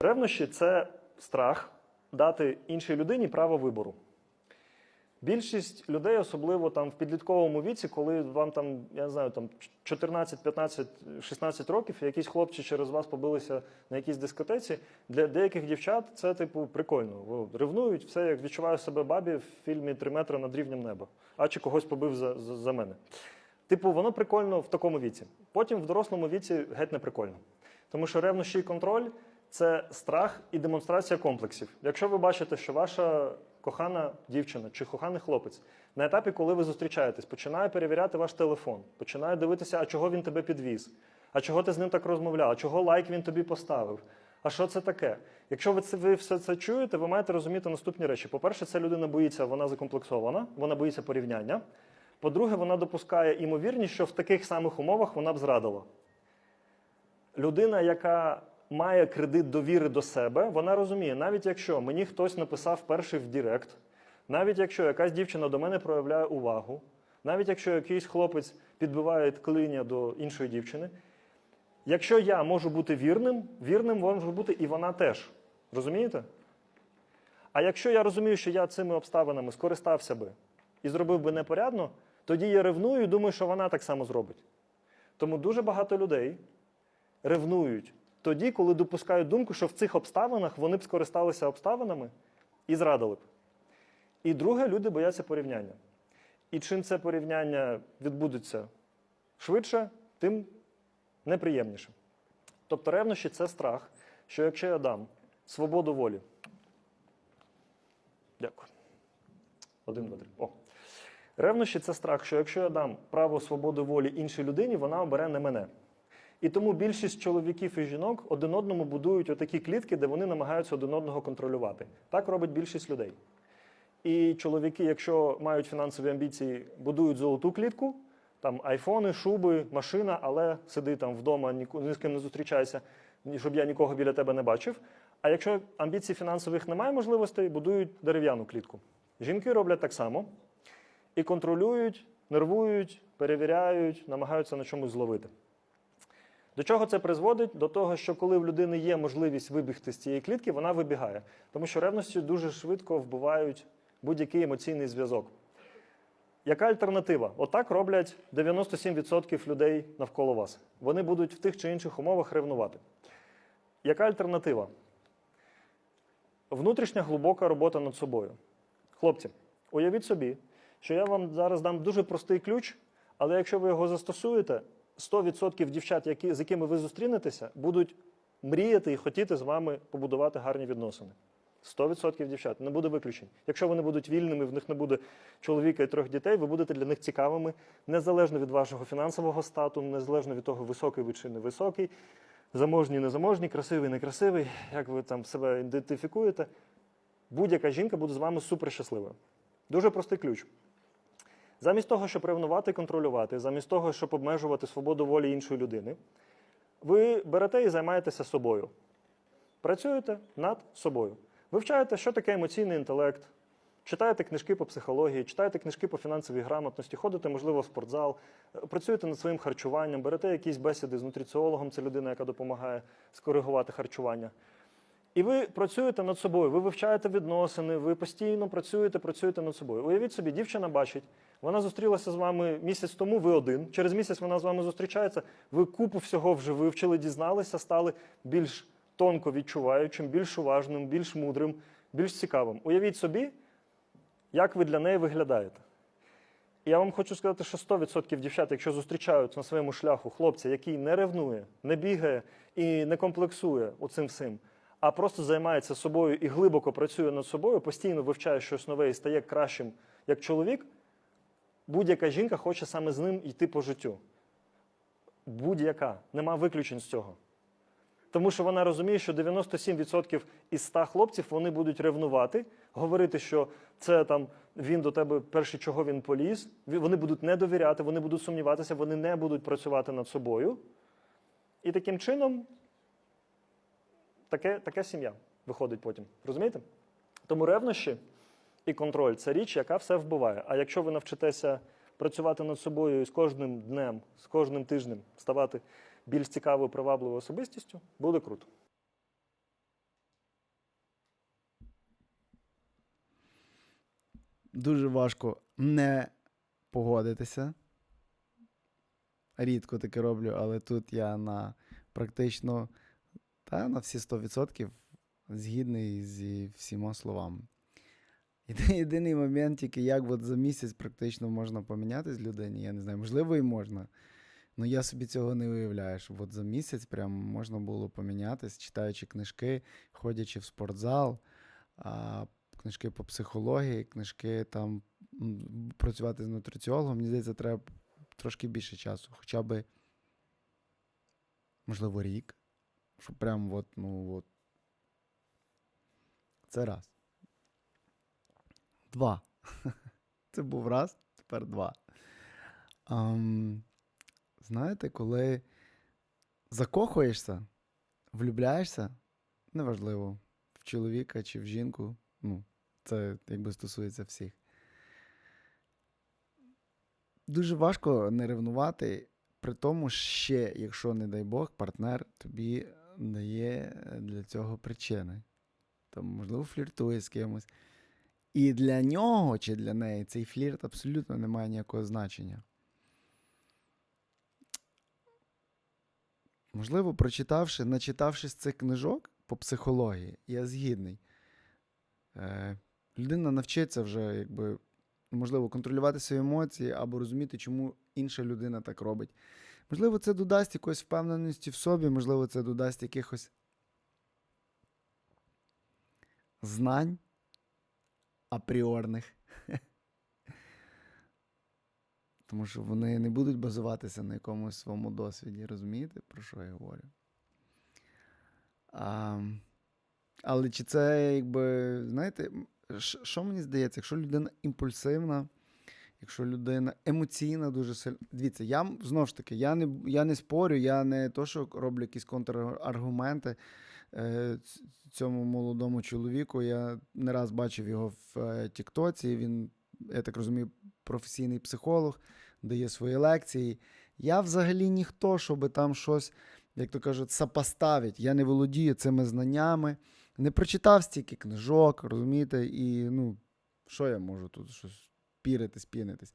Ревнощі це страх дати іншій людині право вибору. Більшість людей, особливо там в підлітковому віці, коли вам там, я не знаю, там 14, 15, 16 років, якісь хлопці через вас побилися на якійсь дискотеці, для деяких дівчат це типу прикольно. Ревнують, все як відчуваю себе бабі в фільмі «Три метри над рівнем неба, а чи когось побив за, за, за мене. Типу, воно прикольно в такому віці. Потім в дорослому віці геть не прикольно. Тому що ревнощі і контроль це страх і демонстрація комплексів. Якщо ви бачите, що ваша кохана дівчина чи коханий хлопець на етапі, коли ви зустрічаєтесь, починає перевіряти ваш телефон, починає дивитися, а чого він тебе підвіз, а чого ти з ним так розмовляв, а чого лайк він тобі поставив. А що це таке? Якщо ви це ви все це чуєте, ви маєте розуміти наступні речі. По-перше, ця людина боїться, вона закомплексована, вона боїться порівняння. По-друге, вона допускає імовірність, що в таких самих умовах вона б зрадила. Людина, яка має кредит довіри до себе, вона розуміє, навіть якщо мені хтось написав перший в Директ, навіть якщо якась дівчина до мене проявляє увагу, навіть якщо якийсь хлопець підбиває клиня до іншої дівчини, якщо я можу бути вірним, вірним може бути і вона теж. Розумієте? А якщо я розумію, що я цими обставинами скористався би і зробив би непорядно, тоді я ревную і думаю, що вона так само зробить. Тому дуже багато людей ревнують тоді, коли допускають думку, що в цих обставинах вони б скористалися обставинами і зрадили б. І друге, люди бояться порівняння. І чим це порівняння відбудеться швидше, тим неприємніше. Тобто ревнощі це страх, що якщо я дам свободу волі. Дякую. Один, два, три. О. Ревнощі це страх, що якщо я дам право свободи волі іншій людині, вона обере не мене. І тому більшість чоловіків і жінок один одному будують отакі клітки, де вони намагаються один одного контролювати. Так робить більшість людей. І чоловіки, якщо мають фінансові амбіції, будують золоту клітку, там айфони, шуби, машина, але сиди там вдома, ні з ким не зустрічайся, щоб я нікого біля тебе не бачив. А якщо амбіцій фінансових немає можливостей, будують дерев'яну клітку. Жінки роблять так само і контролюють, нервують, перевіряють, намагаються на чомусь зловити. До чого це призводить? До того, що коли в людини є можливість вибігти з цієї клітки, вона вибігає. Тому що ревності дуже швидко вбивають будь-який емоційний зв'язок. Яка альтернатива? Отак роблять 97% людей навколо вас. Вони будуть в тих чи інших умовах ревнувати. Яка альтернатива? Внутрішня глибока робота над собою. Хлопці, уявіть собі, що я вам зараз дам дуже простий ключ, але якщо ви його застосуєте, 100% дівчат, які, з якими ви зустрінетеся, будуть мріяти і хотіти з вами побудувати гарні відносини. 100% дівчат, не буде виключень. Якщо вони будуть вільними, в них не буде чоловіка і трьох дітей, ви будете для них цікавими, незалежно від вашого фінансового стату, незалежно від того, високий ви чи невисокий, заможній, незаможній, красивий, некрасивий, як ви там себе ідентифікуєте. Будь-яка жінка буде з вами супер щасливою. Дуже простий ключ. Замість того, щоб ревнувати і контролювати, замість того, щоб обмежувати свободу волі іншої людини, ви берете і займаєтеся собою. Працюєте над собою. Вивчаєте, що таке емоційний інтелект, читаєте книжки по психології, читаєте книжки по фінансовій грамотності, ходите, можливо, в спортзал, е, працюєте над своїм харчуванням, берете якісь бесіди з нутриціологом, це людина, яка допомагає скоригувати харчування. І ви працюєте над собою, ви вивчаєте відносини, ви постійно працюєте, працюєте над собою. Уявіть собі, дівчина бачить, вона зустрілася з вами місяць тому, ви один. Через місяць вона з вами зустрічається, ви купу всього вже вивчили, дізналися, стали більш тонко відчуваючим, більш уважним, більш мудрим, більш цікавим. Уявіть собі, як ви для неї виглядаєте. І я вам хочу сказати, що 100% дівчат, якщо зустрічають на своєму шляху хлопця, який не ревнує, не бігає і не комплексує оцим всім, а просто займається собою і глибоко працює над собою, постійно вивчає щось нове і стає кращим як чоловік, будь-яка жінка хоче саме з ним йти по життю. Будь-яка. Нема виключень з цього. Тому що вона розуміє, що 97% із 100 хлопців вони будуть ревнувати, говорити, що це там він до тебе перше, чого він поліз. Вони будуть не довіряти, вони будуть сумніватися, вони не будуть працювати над собою. І таким чином таке, таке сім'я виходить потім. Розумієте? Тому ревнощі і контроль це річ, яка все вбиває. А якщо ви навчитеся працювати над собою і з кожним днем, з кожним тижнем ставати більш цікавою, привабливою особистістю, буде круто. Дуже важко не погодитися. Рідко таке роблю, але тут я на практично та на всі 100% згідний зі всіма словами. Єдиний момент, тільки як от за місяць практично можна помінятись людині, я не знаю, можливо, і можна. Ну я собі цього не уявляю, щоб от за місяць прям можна було помінятись, читаючи книжки, ходячи в спортзал, а, книжки по психології, книжки там працювати з нутриціологом. Мені здається, треба трошки більше часу, хоча би, можливо, рік. Щоб прям от, ну от. Це раз. Два. Це був раз, тепер два. Ам, знаєте, коли закохуєшся, влюбляєшся, неважливо, в чоловіка чи в жінку, ну, це якби стосується всіх. Дуже важко не ревнувати, при тому ще, якщо, не дай Бог, партнер тобі дає для цього причини. Там, можливо, фліртує з кимось. І для нього чи для неї цей флірт абсолютно не має ніякого значення. Можливо, прочитавши, начитавшись цих книжок по психології, я згідний. Е, людина навчиться вже, якби, можливо, контролювати свої емоції або розуміти, чому інша людина так робить. Можливо, це додасть якоїсь впевненості в собі, можливо, це додасть якихось знань апріорних. Тому що вони не будуть базуватися на якомусь своєму досвіді. Розумієте, про що я говорю? А, але чи це, якби, знаєте, що мені здається, якщо людина імпульсивна, якщо людина емоційна дуже сильно. Дивіться, я знову ж таки, я не, я не спорю, я не то, що роблю якісь контраргументи е, цьому молодому чоловіку. Я не раз бачив його в е, Тіктоці. Він, я так розумію, професійний психолог, дає свої лекції. Я взагалі ніхто, щоб там щось, як то кажуть, сопоставити. Я не володію цими знаннями, не прочитав стільки книжок, розумієте, і ну, що я можу тут щось піритись, пінитись.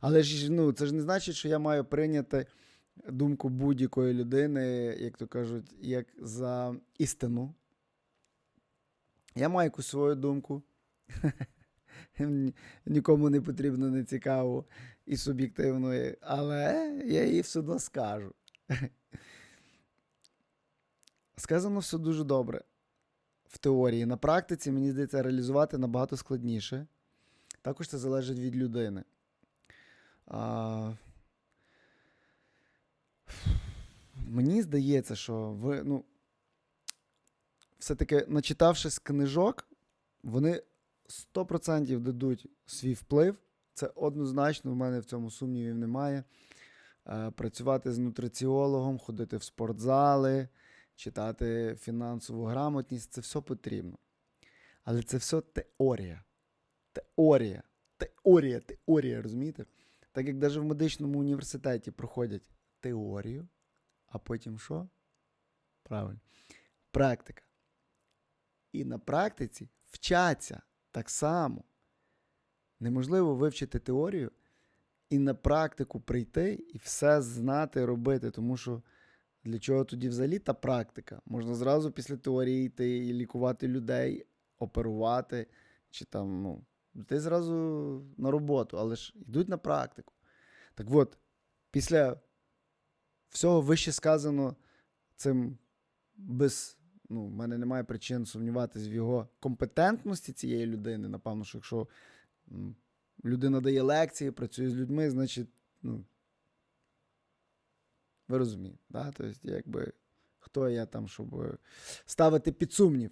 Але ж ну, це ж не значить, що я маю прийняти думку будь-якої людини, як то кажуть, як за істину. Я маю якусь свою думку. Нікому не потрібно не цікаво і суб'єктивної, але я їй все одно скажу. Сказано все дуже добре в теорії. На практиці, мені здається, реалізувати набагато складніше. Також це залежить від людини. А... Мені здається, що ви, ну, все-таки, начитавшись книжок, вони 100% дадуть свій вплив. Це однозначно, в мене в цьому сумнівів немає. Е, Працювати з нутриціологом, ходити в спортзали, читати фінансову грамотність це все потрібно. Але це все теорія. Теорія. Теорія, теорія, розумієте? Так як навіть в медичному університеті проходять теорію, а потім що? Правильно. Практика. І на практиці вчаться так само. Неможливо вивчити теорію і на практику прийти і все знати робити, тому що для чого тоді взагалі та практика? Можна зразу після теорії йти і лікувати людей, оперувати, чи там, ну, ти зразу на роботу, але ж йдуть на практику. Так от, після всього вище сказано цим без. Ну, в мене немає причин сумніватися в його компетентності цієї людини. Напевно, що якщо людина дає лекції, працює з людьми, значить, ну. Ви розумієте, да? Тобто, якби, хто я там, щоб ставити під сумнів.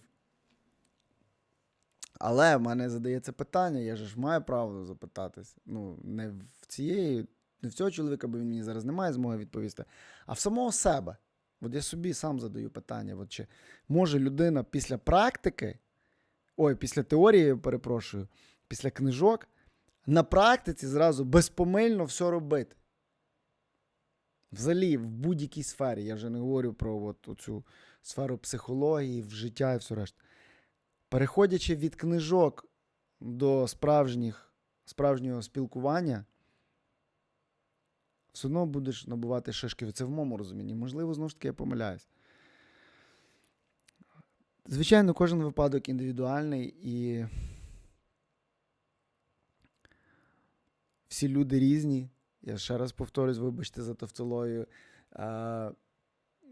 Але в мене задається питання, я ж маю право запитатись. Ну, не в цієї, не в цього чоловіка, бо він мені зараз не має змоги відповісти, а в самого себе. От я собі сам задаю питання: от чи може людина після практики, ой, після теорії, перепрошую, після книжок, на практиці зразу безпомильно все робити. Взагалі, в будь-якій сфері. Я вже не говорю про от цю сферу психології, в життя і все решта. Переходячи від книжок до справжніх справжнього спілкування, все одно будеш набувати шишки. Це в моєму розумінні. Можливо, знову ж таки, я помиляюсь. Звичайно, кожен випадок індивідуальний і всі люди різні. Я ще раз повторюсь, вибачте за тавтологію.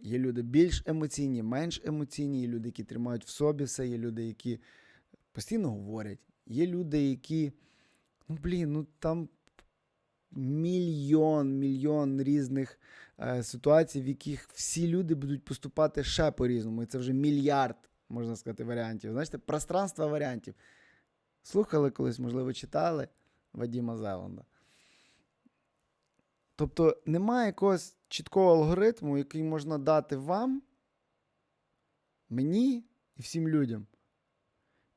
Є люди більш емоційні, менш емоційні, є люди, які тримають в собі все, є люди, які постійно говорять. Є люди, які, ну блін, ну там мільйон, мільйон різних е, ситуацій, в яких всі люди будуть поступати ще по-різному. І це вже мільярд, можна сказати, варіантів. Знаєте, пространство варіантів. Слухали колись, можливо, читали Вадіма Зеланда. Тобто немає якогось чіткого алгоритму, який можна дати вам, мені і всім людям.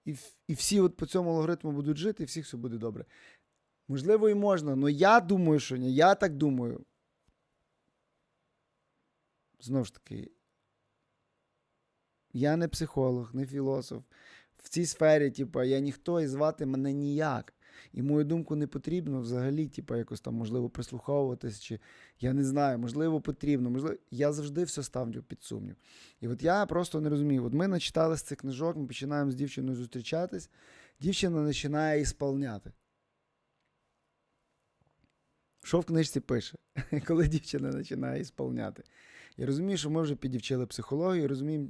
І, і всі от по цьому алгоритму будуть жити, і всіх все буде добре. Можливо, і можна, але я думаю, що ні. Я так думаю. Знову ж таки, я не психолог, не філософ. В цій сфері, типу, я ніхто і звати мене ніяк. І мою думку не потрібно взагалі, типу, якось там, можливо, прислуховуватись, чи я не знаю, можливо, потрібно. Можливо, я завжди все ставлю під сумнів. І от я просто не розумію. От ми начитали з цих книжок, ми починаємо з дівчиною зустрічатись, дівчина починає ісполняти. Що в книжці пише, коли дівчина починає ісполняти? Я розумію, що ми вже підівчили психологію, розуміємо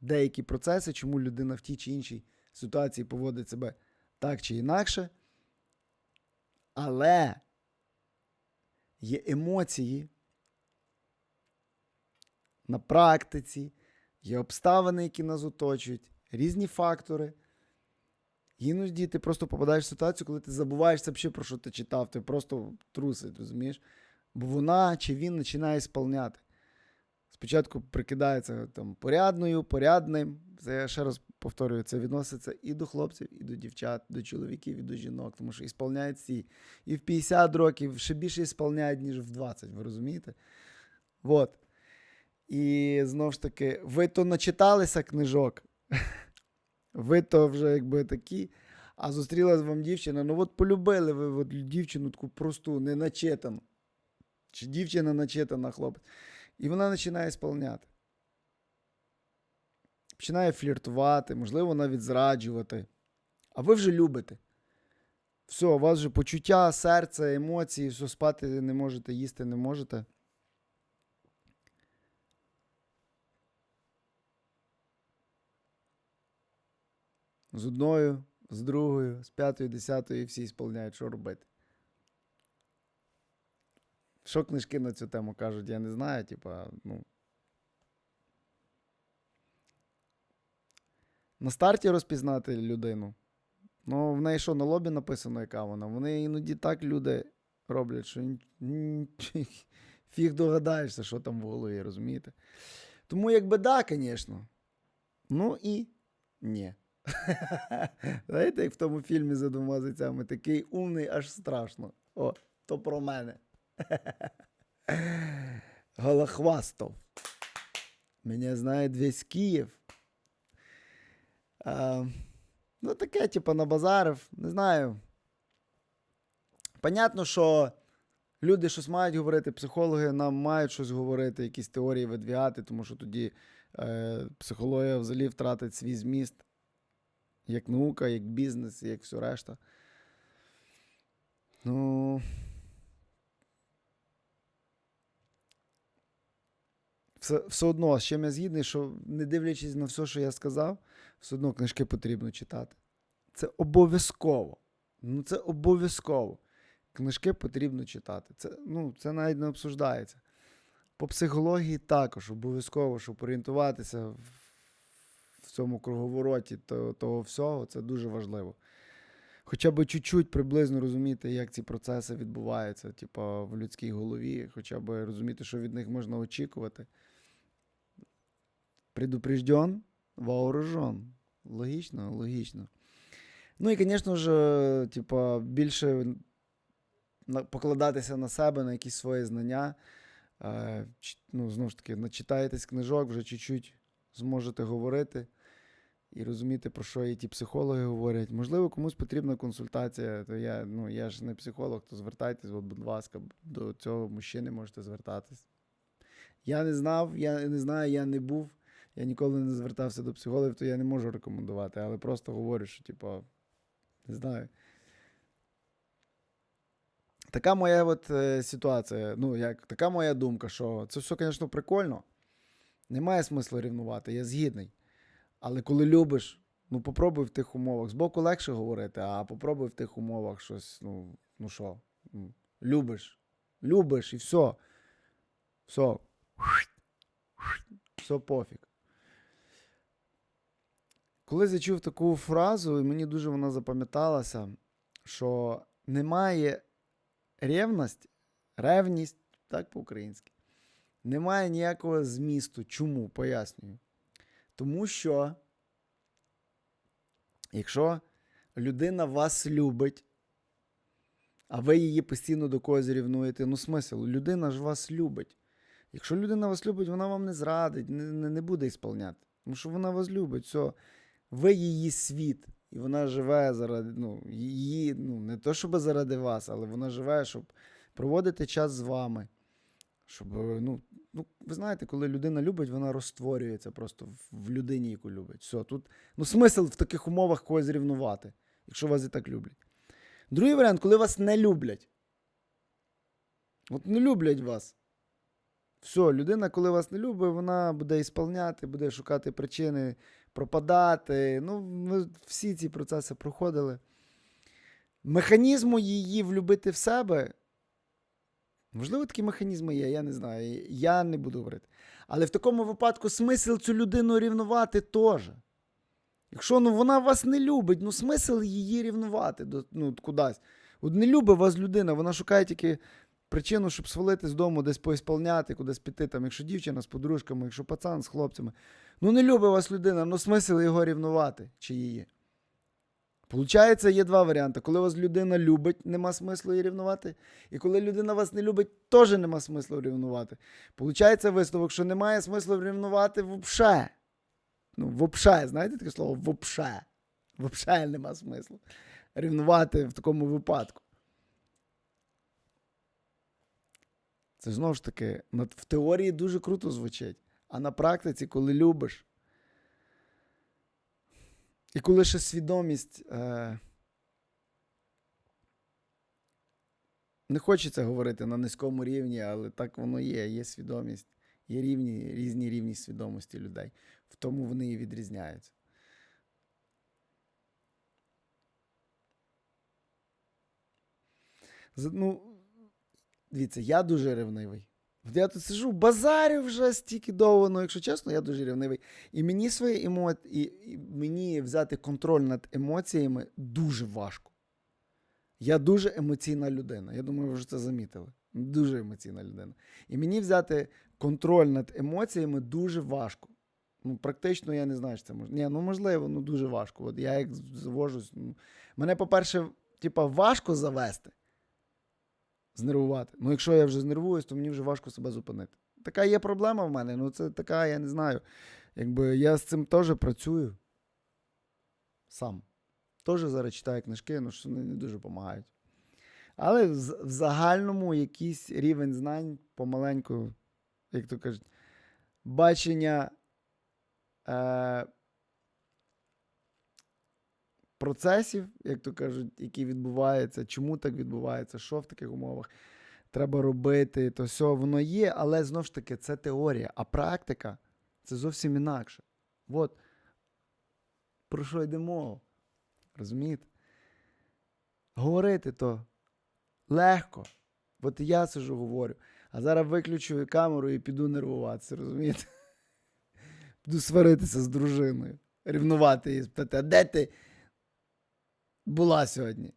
деякі процеси, чому людина в тій чи іншій ситуації поводить себе так чи інакше. Але є емоції на практиці, є обставини, які нас оточують, різні фактори. Іноді ти просто попадаєш в ситуацію, коли ти забуваєшся взагалі, про що ти читав, ти просто трусить, розумієш? Бо вона чи він починає сповняти. Спочатку прикидається там порядною, порядним. Це я ще раз повторюю, це відноситься і до хлопців, і до дівчат, до чоловіків, і до жінок, тому що ісполняють всі. І в 50 років ще більше ісполняють, ніж в 20, ви розумієте? От. І знову ж таки, ви то начиталися книжок, ви то вже якби такі, а зустрілась вам дівчина. Ну от полюбили ви от дівчину таку просту, не начитану. Чи дівчина начитана, хлопець. І вона починає сповняти. Починає фліртувати, можливо, навіть зраджувати. А ви вже любите. Все, у вас вже почуття, серце, емоції, все спати не можете, їсти не можете. З одною, з другою, з п'ятою, десятою, і всі сповняють, що робити. Що книжки на цю тему кажуть, я не знаю. Типа, ну. На старті розпізнати людину. Ну, в неї що на лобі написано, яка вона. Вони іноді так люди роблять, що фіг догадаєшся, що там в голові, розумієте? Тому, якби да, звісно. Ну і ні. Знаєте, як в тому фільмі за двома зайцями, такий умний, аж страшно. О, то про мене. Голохвастов. Меня знает весь Київ. А, ну, таке, типу, набазарив. Не знаю. Понятно, що люди щось мають говорити, психологи нам мають щось говорити, якісь теорії видвігати, тому що тоді е, психологія взагалі втратить свій зміст. Як наука, як бізнес, як все решта. Ну. Все, все одно, з чим я згідний, що не дивлячись на все, що я сказав, все одно книжки потрібно читати. Це обов'язково. Ну, це обов'язково. Книжки потрібно читати. Це, ну, це навіть не обсуждається. По психології також обов'язково, щоб орієнтуватися в, в цьому круговороті того, того всього, це дуже важливо. Хоча б чуть-чуть приблизно розуміти, як ці процеси відбуваються, типу, в людській голові, хоча б розуміти, що від них можна очікувати. Предупрежден, вооружен. Логічно, логічно. Ну і, звісно ж, типу, більше покладатися на себе, на якісь свої знання. Е, ну, знову ж таки, начитаєтесь книжок, вже чуть-чуть зможете говорити. і розуміти, про що і ті психологи говорять. Можливо, комусь потрібна консультація, то я, ну, я ж не психолог, то звертайтесь, от, будь ласка, до цього мужчини можете звертатись. Я не знав, я не знаю, я не був, я ніколи не звертався до психологів, то я не можу рекомендувати, але просто говорю, що, типу, не знаю. Така моя от, е, ситуація, ну, як, така моя думка, що це все, звісно, прикольно. Немає смислу рівнувати, я згідний. Але коли любиш, ну попробуй в тих умовах. Збоку легше говорити, а попробуй в тих умовах щось, ну, ну що, ну, любиш. Любиш і все. Все. Все пофіг. Колись я чув таку фразу, і мені дуже вона запам'яталася, що немає ревність, ревність, так по-українськи, немає ніякого змісту. Чому? Пояснюю. Тому що, якщо людина вас любить, а ви її постійно до когось рівнуєте, ну смисл, людина ж вас любить. Якщо людина вас любить, вона вам не зрадить, не, не буде ісполняти. Тому що вона вас любить, все. Ви її світ, і вона живе заради, ну, її, ну, не то, щоб заради вас, але вона живе, щоб проводити час з вами. Щоб, е, ну, ну, ви знаєте, коли людина любить, вона розтворюється просто в, людині, яку любить. Все, тут, ну, смисл в таких умовах когось рівнувати, якщо вас і так люблять. Другий варіант, коли вас не люблять. От не люблять вас. Все, людина, коли вас не любить, вона буде ісполняти, буде шукати причини, пропадати. Ну, ми всі ці процеси проходили. Механізму її влюбити в себе. Можливо, такі механізми є, я не знаю. Я не буду говорити. Але в такому випадку смисл цю людину рівнувати теж. Якщо ну, вона вас не любить, ну смисл її рівнувати ну, кудись. От не любить вас людина, вона шукає тільки причину, щоб свалити з дому, десь поісполняти, кудись піти. Там, якщо дівчина з подружками, якщо пацан з хлопцями. Ну не любить вас людина, ну смисл його рівнувати чи її. Получається, є два варіанти. Коли вас людина любить, нема смислу її рівнувати. І коли людина вас не любить, теж нема смислу рівнувати. Получається висновок, що немає смислу рівнувати взагалі. Ну, вообще, знаєте таке слово? Вообще. Вообще нема смислу рівнувати в такому випадку. Це знову ж таки, в теорії дуже круто звучить. А на практиці, коли любиш, і коли ще свідомість. Е... Не хочеться говорити на низькому рівні, але так воно є. Є свідомість, є рівні, різні рівні свідомості людей. В тому вони і відрізняються. Ну, дивіться, я дуже ревнивий. Я тут сижу, базарю вже стільки довго, ну, якщо чесно, я дуже ревнивий. І мені свої емоції, і, мені взяти контроль над емоціями дуже важко. Я дуже емоційна людина. Я думаю, ви вже це замітили. Дуже емоційна людина. І мені взяти контроль над емоціями дуже важко. Ну, практично я не знаю, що це може. Ні, ну можливо, ну дуже важко. От я як завожусь. Ну, мене, по-перше, типа, важко завести, знервувати. Ну, якщо я вже знервуюсь, то мені вже важко себе зупинити. Така є проблема в мене. Ну, це така, я не знаю. Якби я з цим теж працюю сам. Теж зараз читаю книжки, ну що не, не дуже допомагають. Але в, в загальному якийсь рівень знань помаленьку, як то кажуть, бачення е, процесів, як то кажуть, які відбуваються, чому так відбувається, що в таких умовах треба робити, то все воно є, але знову ж таки це теорія, а практика це зовсім інакше. От про що йде мова? Розумієте? Говорити то легко. От я сижу, говорю, а зараз виключу камеру і піду нервуватися, розумієте? Піду сваритися з дружиною, рівнувати її, спитати, а де ти була сьогодні?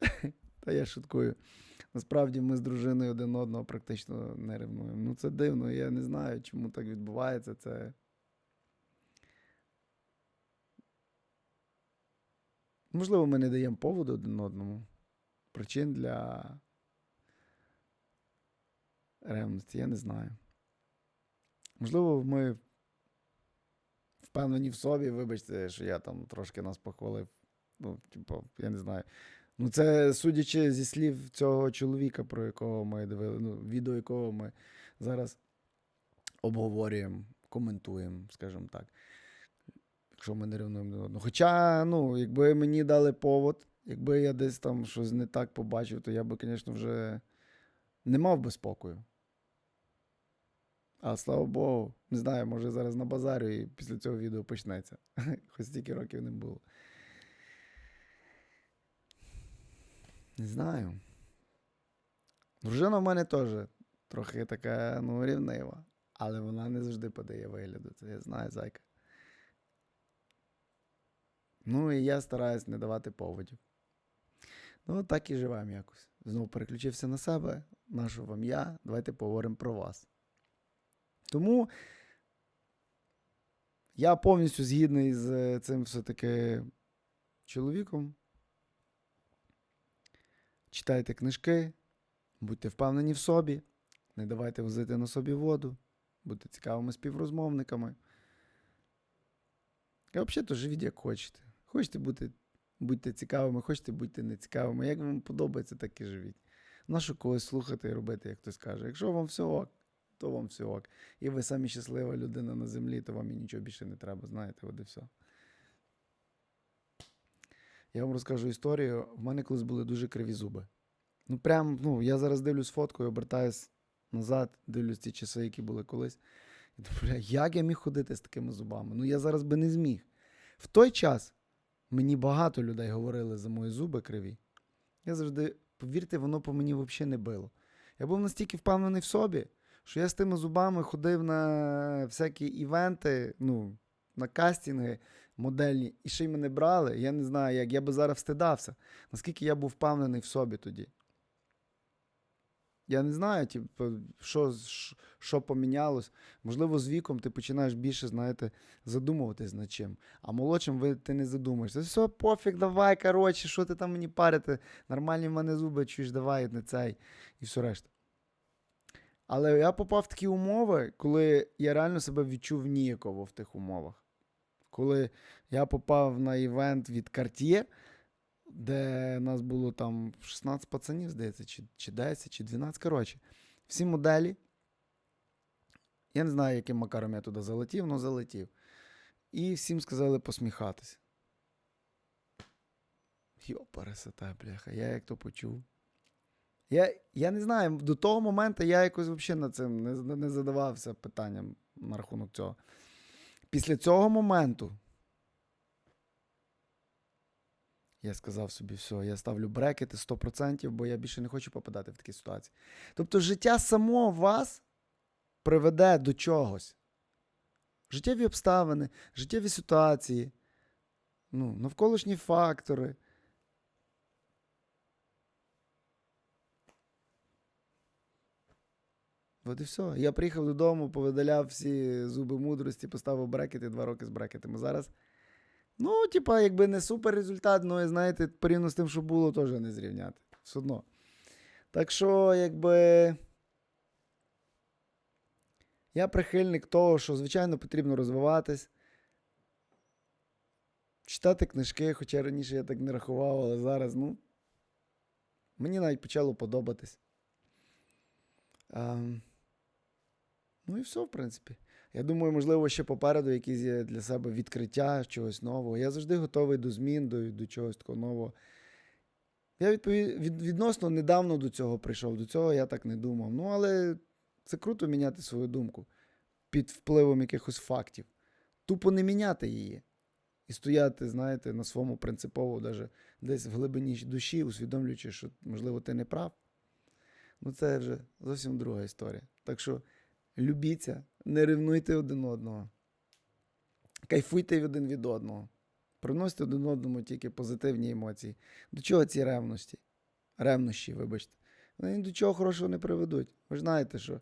Та я шуткую. Насправді ми з дружиною один одного практично не ревнуємо. Ну це дивно, я не знаю, чому так відбувається. Це. Можливо, ми не даємо поводу один одному. Причин для ревності, я не знаю. Можливо, ми впевнені в собі, вибачте, що я там трошки нас похвалив. Ну, типу, я не знаю. Ну, це судячи зі слів цього чоловіка, про якого ми дивили, ну, відео якого ми зараз обговорюємо, коментуємо, скажімо так. Якщо ми не ревнуємо до одного. Хоча, ну, якби мені дали повод, якби я десь там щось не так побачив, то я би, звісно, вже не мав би спокою. А слава Богу, не знаю, може зараз на базарю і після цього відео почнеться. Хоч стільки років не було. Не знаю. Дружина в мене теж трохи така, ну, рівнива. Але вона не завжди подає вигляду. Це я знаю, зайка. Ну, і я стараюсь не давати поводів. Ну, так і живемо якось. Знову переключився на себе. Нашу вам я. Давайте поговоримо про вас. Тому я повністю згідний з е, цим все-таки чоловіком. Читайте книжки, будьте впевнені в собі, не давайте возити на собі воду, будьте цікавими співрозмовниками. І взагалі то живіть як хочете. Хочете бути, будьте цікавими, хочете будьте нецікавими. Як вам подобається, так і живіть. Нащо когось слухати і робити, як хтось каже. Якщо вам все ок, то вам все ок. І ви самі щаслива людина на землі, то вам і нічого більше не треба, знаєте, от і все. Я вам розкажу історію. В мене колись були дуже криві зуби. Ну, прям, ну, я зараз дивлюсь фотку і обертаюсь назад, дивлюсь ті часи, які були колись. І думаю, як я міг ходити з такими зубами? Ну, я зараз би не зміг. В той час мені багато людей говорили за мої зуби криві. Я завжди, повірте, воно по мені взагалі не било. Я був настільки впевнений в собі, що я з тими зубами ходив на всякі івенти, ну, на кастинги модельні, і ще й мене брали. Я не знаю, як я би зараз встидався, наскільки я був впевнений в собі тоді. Я не знаю, типу, що, що- помінялось. Можливо, з віком ти починаєш більше, знаєте, задумуватись над чим. А молодшим ви, ти не задумаєшся. Все, пофіг, давай, коротше, що ти там мені парити? Нормальні в мене зуби, чуєш, давай, не цей, і все решта. Але я попав в такі умови, коли я реально себе відчув ніяково в тих умовах. Коли я попав на івент від Cartier, де нас було там 16 пацанів, здається, чи, чи 10, чи 12. Коротше, всі моделі. Я не знаю, яким макаром я туди залетів, але залетів. І всім сказали посміхатися. Йо, пересота, бляха, я як то почув. Я, я не знаю, до того моменту я якось взагалі над цим не, не задавався питанням на рахунок цього. Після цього моменту я сказав собі, все, я ставлю брекети 100%, бо я більше не хочу попадати в такі ситуації. Тобто життя само вас приведе до чогось. Життєві обставини, життєві ситуації, ну, навколишні фактори. От і все. Я приїхав додому, повидаляв всі зуби мудрості, поставив брекети, два роки з брекетами. Зараз. Ну, типа, якби не супер результат, ну, і знаєте, порівняно з тим, що було, теж не зрівняти. Все одно. Так що, якби. Я прихильник того, що, звичайно, потрібно розвиватись. Читати книжки, хоча раніше я так не рахував, але зараз, ну. Мені навіть почало подобатись. Ем, ну і все, в принципі. Я думаю, можливо, ще попереду якісь є для себе відкриття чогось нового. Я завжди готовий до змін, до, до чогось такого нового. Я відпові... від... відносно недавно до цього прийшов. До цього я так не думав. Ну, але це круто міняти свою думку під впливом якихось фактів. Тупо не міняти її. І стояти, знаєте, на своєму принципово, даже десь в глибині душі, усвідомлюючи, що, можливо, ти не прав. Ну, це вже зовсім друга історія. Так що любіться, не ревнуйте один одного. Кайфуйте один від одного. Приносьте один одному тільки позитивні емоції. До чого ці ревності? Ревнощі, вибачте. Вони до чого хорошого не приведуть. Ви знаєте, що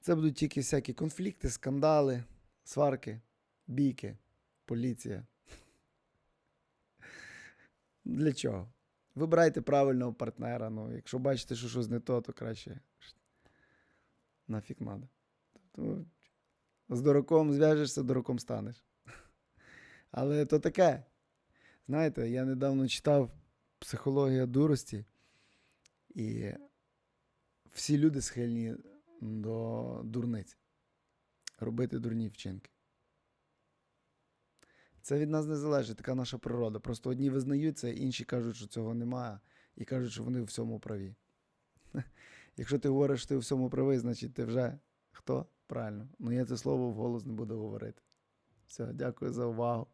це будуть тільки всякі конфлікти, скандали, сварки, бійки, поліція. Для чого? Вибирайте правильного партнера. Ну, якщо бачите, що щось не то, то краще нафіг надо. Тобто, з дураком зв'яжешся, дураком станеш. Але то таке. Знаєте, я недавно читав психологія дурості, і всі люди схильні до дурниць. Робити дурні вчинки. Це від нас не залежить, така наша природа. Просто одні визнають це, інші кажуть, що цього немає, і кажуть, що вони у всьому праві. Якщо ти говориш, що ти у всьому правий, значить ти вже хто? Правильно. Ну я це слово вголос не буду говорити. Все, дякую за увагу.